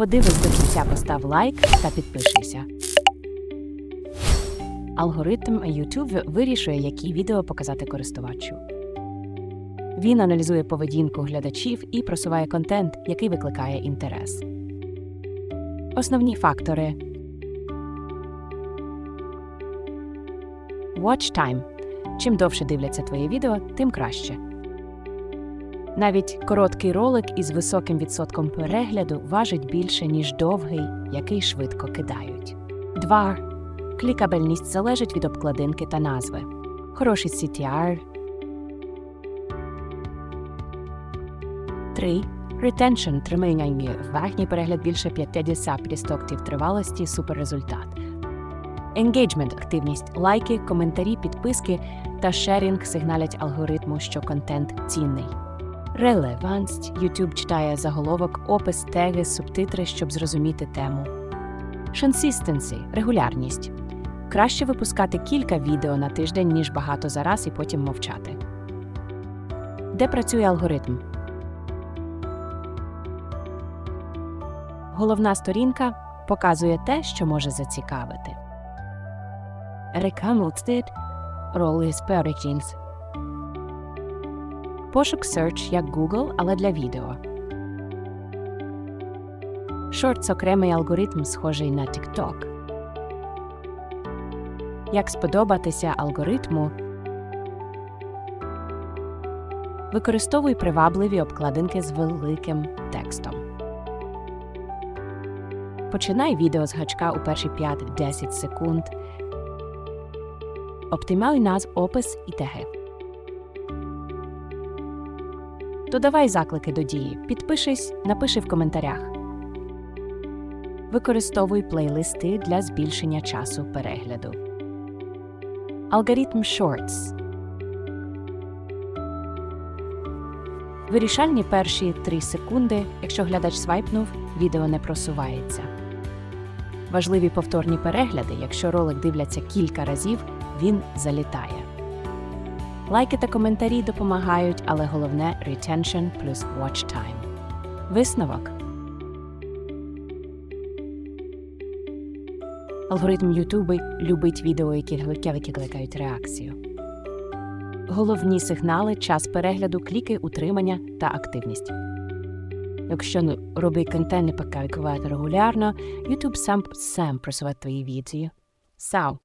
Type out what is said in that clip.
Подивись до кінця, постав лайк та підпишися. Алгоритм YouTube вирішує, які відео показати користувачу. Він аналізує поведінку глядачів і просуває контент, який викликає інтерес. Основні фактори Watch time. Чим довше дивляться твоє відео, тим краще. Навіть короткий ролик із високим відсотком перегляду важить більше, ніж довгий, який швидко кидають. 2. Клікабельність залежить від обкладинки та назви. Хороший CTR. 3. Retention – тримання верхній перегляд більше 50% тривалості суперрезультат. Engagement – активність, лайки, коментарі, підписки та шерінг сигналять алгоритму, що контент цінний. Релевантність YouTube читає заголовок, опис, теги, субтитри, щоб зрозуміти тему. Consistency – регулярність. Краще випускати кілька відео на тиждень, ніж багато за раз і потім мовчати. Де працює алгоритм? Головна сторінка показує те, що може зацікавити. Role is Perikins. Пошук Search як Google, але для відео. Shorts – окремий алгоритм, схожий на TikTok. Як сподобатися алгоритму? Використовуй привабливі обкладинки з великим текстом. Починай відео з гачка у перші 5-10 секунд. Оптималь наз опис і теги. Додавай заклики до дії. Підпишись, напиши в коментарях. Використовуй плейлисти для збільшення часу перегляду. Алгоритм Shorts Вирішальні перші 3 секунди. Якщо глядач свайпнув, відео не просувається. Важливі повторні перегляди. Якщо ролик дивляться кілька разів, він залітає. Лайки та коментарі допомагають, але головне retention плюс watch time. Висновок. Алгоритм YouTube любить відео, які викликають реакцію. Головні сигнали час перегляду, кліки, утримання та активність. Якщо ну, роби контент не показувати регулярно, YouTube сам сам просуває твої відео. Сау.